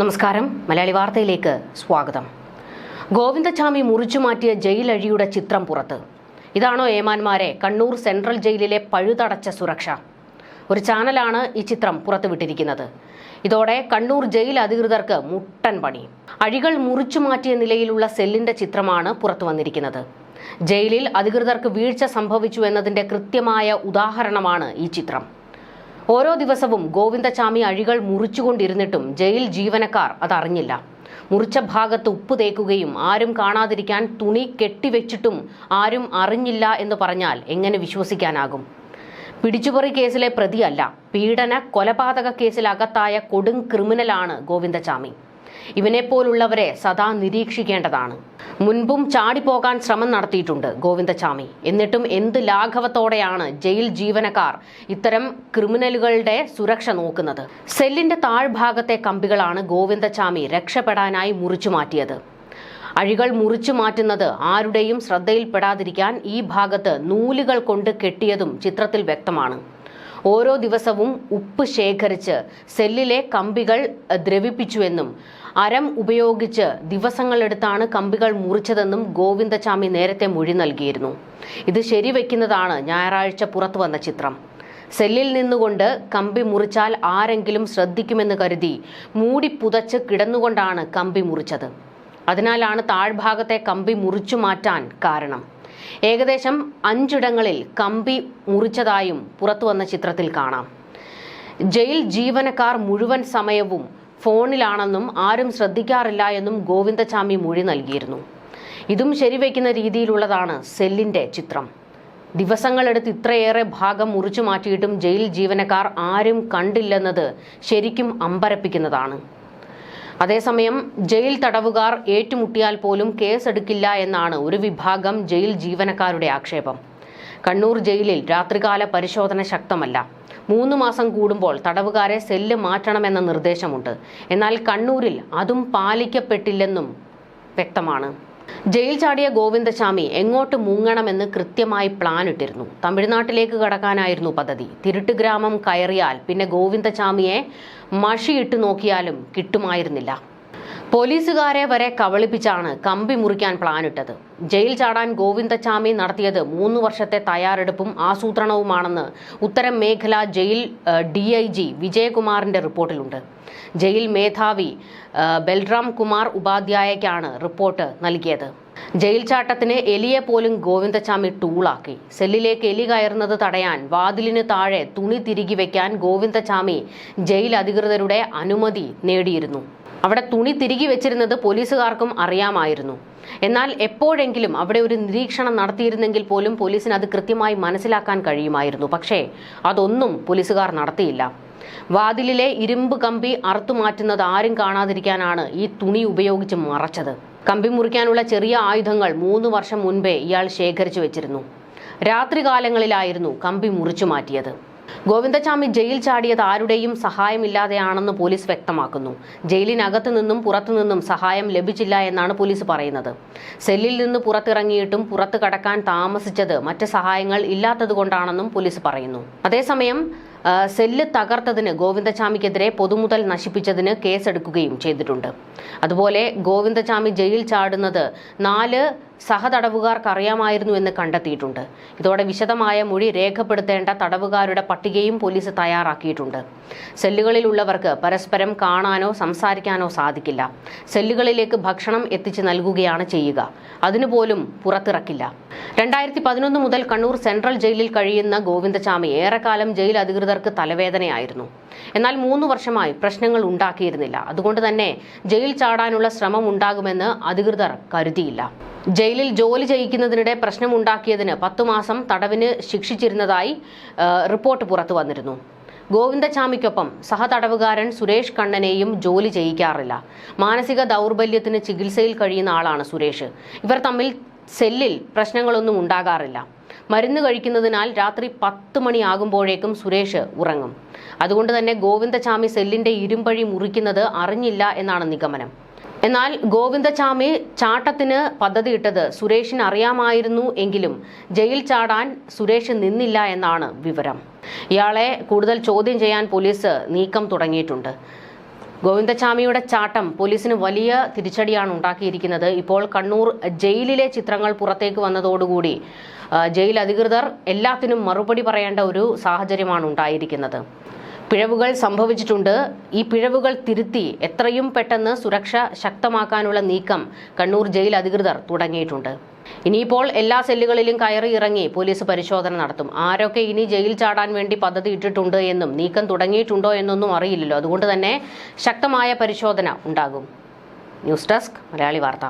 നമസ്കാരം. മലയാളി വാർത്തയിലേക്ക് സ്വാഗതം. ഗോവിന്ദചാമി മുറിച്ചു മാറ്റിയ ജയിലഴിയുടെ ചിത്രം പുറത്ത്. ഇതാണോ ഏമാന്മാരെ കണ്ണൂർ സെൻട്രൽ ജയിലിലെ പഴുതടച്ച സുരക്ഷ. ഒരു ചാനലാണ് ഈ ചിത്രം പുറത്തുവിട്ടിരിക്കുന്നത്. ഇതോടെ കണ്ണൂർ ജയിൽ അധികൃതർക്ക് മുട്ടൻ പണി. അഴികൾ മുറിച്ചു മാറ്റിയ നിലയിലുള്ള സെല്ലിന്റെ ചിത്രമാണ് പുറത്തു വന്നിരിക്കുന്നത്. ജയിലിൽ അധികൃതർക്ക് വീഴ്ച സംഭവിച്ചു എന്നതിന്റെ കൃത്യമായ ഉദാഹരണമാണ് ഈ ചിത്രം. ഓരോ ദിവസവും ഗോവിന്ദചാമി അഴികൾ മുറിച്ചുകൊണ്ടിരുന്നിട്ടും ജയിൽ ജീവനക്കാർ അതറിഞ്ഞില്ല. മുറിച്ച ഭാഗത്ത് ഉപ്പ് തേക്കുകയും ആരും കാണാതിരിക്കാൻ തുണി കെട്ടിവെച്ചിട്ടും ആരും അറിഞ്ഞില്ല എന്ന് പറഞ്ഞാൽ എങ്ങനെ വിശ്വസിക്കാനാകും? പിടിച്ചുപറി കേസിലെ പ്രതിയല്ല പീഡന കൊലപാതക കേസിൽ അകത്തായ കൊടും ക്രിമിനലാണ് ഗോവിന്ദചാമി. ഇവനെപ്പോലുള്ളവരെ സദാ നിരീക്ഷിക്കേണ്ടതാണ്. മുൻപും ചാടിപ്പോകാൻ ശ്രമം നടത്തിയിട്ടുണ്ട് ഗോവിന്ദചാമി എന്നിട്ടും എന്ത് ലാഘവത്തോടെയാണ് ജയിൽ ജീവനക്കാർ ഇത്തരം ക്രിമിനലുകളുടെ സുരക്ഷ നോക്കുന്നത്. സെല്ലിന്റെ താഴ്ഭാഗത്തെ കമ്പികളാണ് ഗോവിന്ദചാമി രക്ഷപ്പെടാനായി മുറിച്ചു മാറ്റിയത്. അഴികൾ മുറിച്ചു മാറ്റുന്നത് ആരുടെയും ശ്രദ്ധയിൽപ്പെടാതിരിക്കാൻ ഈ ഭാഗത്ത് നൂലുകൾ കൊണ്ട് കെട്ടിയതും ചിത്രത്തിൽ വ്യക്തമാണ്. ഓരോ ദിവസവും ഉപ്പ് ശേഖരിച്ച് സെല്ലിലെ കമ്പികൾ ദ്രവിപ്പിച്ചുവെന്നും അരം ഉപയോഗിച്ച് ദിവസങ്ങളെടുത്താണ് കമ്പികൾ മുറിച്ചതെന്നും ഗോവിന്ദചാമി നേരത്തെ മൊഴി നൽകിയിരുന്നു. ഇത് ശരിവെക്കുന്നതാണ് ഞായറാഴ്ച പുറത്തു വന്ന ചിത്രം. സെല്ലിൽ നിന്നുകൊണ്ട് കമ്പി മുറിച്ചാൽ ആരെങ്കിലും ശ്രദ്ധിക്കുമെന്ന് കരുതി മൂടി പുതച്ച് കിടന്നുകൊണ്ടാണ് കമ്പി മുറിച്ചത്. അതിനാലാണ് താഴ്ഭാഗത്തെ കമ്പി മുറിച്ചു മാറ്റാൻ കാരണം. ഏകദേശം അഞ്ചിടങ്ങളിൽ കമ്പി മുറിച്ചതായും പുറത്തു വന്ന ചിത്രത്തിൽ കാണാം. ജയിൽ ജീവനക്കാർ മുഴുവൻ സമയവും ഫോണിലാണെന്നും ആരും ശ്രദ്ധിക്കാറില്ല എന്നും ഗോവിന്ദചാമി മൊഴി നൽകിയിരുന്നു. ഇതും ശരിവയ്ക്കുന്ന രീതിയിലുള്ളതാണ് സെല്ലിന്റെ ചിത്രം. ദിവസങ്ങളെടുത്ത് ഇത്രയേറെ ഭാഗം മുറിച്ചു മാറ്റിയിട്ടും ജയിൽ ജീവനക്കാർ ആരും കണ്ടില്ലെന്നത് ശരിക്കും അമ്പരപ്പിക്കുന്നതാണ്. അതേസമയം ജയിൽ തടവുകാർ ഏറ്റുമുട്ടിയാൽ പോലും കേസെടുക്കില്ല എന്നാണ് ഒരു വിഭാഗം ജയിൽ ജീവനക്കാരുടെ ആക്ഷേപം. കണ്ണൂർ ജയിലിൽ രാത്രികാല പരിശോധന ശക്തമല്ല. മൂന്ന് മാസം കൂടുമ്പോൾ തടവുകാരെ സെല്ല് മാറ്റണമെന്ന നിർദ്ദേശമുണ്ട്. എന്നാൽ കണ്ണൂരിൽ അതും പാലിക്കപ്പെട്ടില്ലെന്നും വ്യക്തമാണ്. ജയിൽ ചാടിയ ഗോവിന്ദചാമി എങ്ങോട്ട് മുങ്ങണമെന്ന് കൃത്യമായി പ്ലാൻ ഇട്ടിരുന്നു. തമിഴ്നാട്ടിലേക്ക് കടക്കാനായിരുന്നു പദ്ധതി. തിരുട്ട് ഗ്രാമം കയറിയാൽ പിന്നെ ഗോവിന്ദചാമിയെ മഷിയിട്ട് നോക്കിയാലും കിട്ടുമായിരുന്നില്ല. പോലീസുകാരെ വരെ കബളിപ്പിച്ചാണ് കമ്പി മുറിക്കാൻ പ്ലാനിട്ടത്. ജയിൽ ചാടാൻ ഗോവിന്ദച്ചാമി നടത്തിയത് മൂന്ന് വർഷത്തെ തയ്യാറെടുപ്പും ആസൂത്രണവുമാണെന്ന് ഉത്തരം മേഖല ജയിൽ ഡി ഐ ജി വിജയകുമാറിന്റെ റിപ്പോർട്ടിലുണ്ട്. ജയിൽ മേധാവി ബൽറാം കുമാർ ഉപാധ്യായയ്ക്കാണ് റിപ്പോർട്ട് നൽകിയത്. ജയിൽ ചാട്ടത്തിന് എലിയെ പോലും ഗോവിന്ദച്ചാമി ടൂളാക്കി. സെല്ലിലേക്ക് എലി കയറുന്നത് തടയാൻ വാതിലിന് താഴെ തുണി തിരികെ വയ്ക്കാൻ ഗോവിന്ദച്ചാമി ജയിൽ അധികൃതരുടെ അനുമതി നേടിയിരുന്നു. അവിടെ തുണി തിരികെ വെച്ചിരുന്നത് പോലീസുകാർക്കും അറിയാമായിരുന്നു. എന്നാൽ എപ്പോഴെങ്കിലും അവിടെ ഒരു നിരീക്ഷണം നടത്തിയിരുന്നെങ്കിൽ പോലും പോലീസിന് അത് കൃത്യമായി മനസ്സിലാക്കാൻ കഴിയുമായിരുന്നു. പക്ഷേ അതൊന്നും പോലീസുകാർ നടത്തിയില്ല. വാതിലിലെ ഇരുമ്പ് കമ്പി അറുത്തു മാറ്റുന്നത് ആരും കാണാതിരിക്കാനാണ് ഈ തുണി ഉപയോഗിച്ച് മറച്ചത്. കമ്പി മുറിക്കാനുള്ള ചെറിയ ആയുധങ്ങൾ മൂന്ന് വർഷം മുൻപേ ഇയാൾ ശേഖരിച്ചു വെച്ചിരുന്നു. രാത്രികാലങ്ങളിലായിരുന്നു കമ്പി മുറിച്ചു മാറ്റിയത്. ഗോവിന്ദചാമി ജയിൽ ചാടിയത് ആരുടെയും സഹായമില്ലാതെയാണെന്ന് പോലീസ് വ്യക്തമാക്കുന്നു. ജയിലിനകത്തു നിന്നും പുറത്തു നിന്നും സഹായം ലഭിച്ചില്ല എന്നാണ് പോലീസ് പറയുന്നത്. സെല്ലിൽ നിന്ന് പുറത്തിറങ്ങിയിട്ടും പുറത്തു കടക്കാൻ താമസിച്ചത് മറ്റ് സഹായങ്ങൾ ഇല്ലാത്തതുകൊണ്ടാണെന്നും പോലീസ് പറയുന്നു. അതേസമയം സെല്ല് തകർത്തതിന് ഗോവിന്ദചാമിക്കെതിരെ പൊതുമുതൽ നശിപ്പിച്ചതിന് കേസെടുക്കുകയും ചെയ്തിട്ടുണ്ട്. അതുപോലെ ഗോവിന്ദചാമി ജയിൽ ചാടുന്നത് നാല് സഹതടവുകാർക്ക് അറിയാമായിരുന്നു എന്ന് കണ്ടെത്തിയിട്ടുണ്ട്. ഇതോടെ വിശദമായ മൊഴി രേഖപ്പെടുത്തേണ്ട തടവുകാരുടെ പട്ടികയും പോലീസ് തയ്യാറാക്കിയിട്ടുണ്ട്. സെല്ലുകളിലുള്ളവർക്ക് പരസ്പരം കാണാനോ സംസാരിക്കാനോ സാധിക്കില്ല. സെല്ലുകളിലേക്ക് ഭക്ഷണം എത്തിച്ചു നൽകുകയാണ് ചെയ്യുക. അതിനുപോലും പുറത്തിറക്കില്ല. രണ്ടായിരത്തി പതിനൊന്ന് മുതൽ കണ്ണൂർ സെൻട്രൽ ജയിലിൽ കഴിയുന്ന ഗോവിന്ദചാമി ഏറെക്കാലം ജയിൽ അധികൃതർക്ക് തലവേദനയായിരുന്നു. എന്നാൽ മൂന്ന് വർഷമായി പ്രശ്നങ്ങൾ ഉണ്ടാക്കിയിരുന്നില്ല. അതുകൊണ്ട് തന്നെ ജയിൽ ചാടാനുള്ള ശ്രമം ഉണ്ടാകുമെന്ന് അധികൃതർ കരുതിയില്ല. ജയിലിൽ ജോലി ചെയ്യിക്കുന്നതിനിടെ പ്രശ്നമുണ്ടാക്കിയതിന് പത്തു മാസം തടവിന് ശിക്ഷിച്ചിരുന്നതായി റിപ്പോർട്ട് പുറത്തു വന്നിരുന്നു. ഗോവിന്ദചാമിക്കൊപ്പം സഹതടവുകാരൻ സുരേഷ് കണ്ണനെയും ജോലി ചെയ്യിക്കാറില്ല. മാനസിക ദൗർബല്യത്തിന് ചികിത്സയിൽ കഴിയുന്ന ആളാണ് സുരേഷ്. ഇവർ തമ്മിൽ സെല്ലിൽ പ്രശ്നങ്ങളൊന്നും ഉണ്ടാകാറില്ല. മരുന്ന് കഴിക്കുന്നതിനാൽ രാത്രി പത്ത് മണിയാകുമ്പോഴേക്കും സുരേഷ് ഉറങ്ങും. അതുകൊണ്ട് തന്നെ ഗോവിന്ദചാമി സെല്ലിന്റെ ഇരുമ്പഴി മുറിക്കുന്നത് അറിഞ്ഞില്ല എന്നാണ് നിഗമനം. എന്നാൽ ഗോവിന്ദചാമി ചാട്ടത്തിന് പദ്ധതിയിട്ടത് സുരേഷിന് അറിയാമായിരുന്നു എങ്കിലും ജയിൽ ചാടാൻ സുരേഷ് നിന്നില്ല എന്നാണ് വിവരം. ഇയാളെ കൂടുതൽ ചോദ്യം ചെയ്യാൻ പോലീസ് നീക്കം തുടങ്ങിയിട്ടുണ്ട്. ഗോവിന്ദചാമിയുടെ ചാട്ടം പോലീസിന് വലിയ തിരിച്ചടിയാണ് ഉണ്ടാക്കിയിരിക്കുന്നത്. ഇപ്പോൾ കണ്ണൂർ ജയിലിലെ ചിത്രങ്ങൾ പുറത്തേക്ക് വന്നതോടുകൂടി ജയിൽ അധികൃതർ എല്ലാത്തിനും മറുപടി പറയേണ്ട ഒരു സാഹചര്യമാണ് ഉണ്ടായിരിക്കുന്നത്. പിഴവുകൾ സംഭവിച്ചിട്ടുണ്ട്. ഈ പിഴവുകൾ തിരുത്തി എത്രയും പെട്ടെന്ന് സുരക്ഷ ശക്തമാക്കാനുള്ള നീക്കം കണ്ണൂർ ജയിൽ അധികൃതർ തുടങ്ങിയിട്ടുണ്ട്. ഇനിയിപ്പോൾ എല്ലാ സെല്ലുകളിലും കയറി ഇറങ്ങി പോലീസ് പരിശോധന നടത്തും. ആരൊക്കെ ഇനി ജയിൽ ചാടാൻ വേണ്ടി പദ്ധതി ഇട്ടിട്ടുണ്ട് എന്നും നീക്കം തുടങ്ങിയിട്ടുണ്ടോ എന്നൊന്നും അറിയില്ലല്ലോ. അതുകൊണ്ട് തന്നെ ശക്തമായ പരിശോധന ഉണ്ടാകും. ന്യൂസ് ഡെസ്ക് മലയാളി വാർത്ത.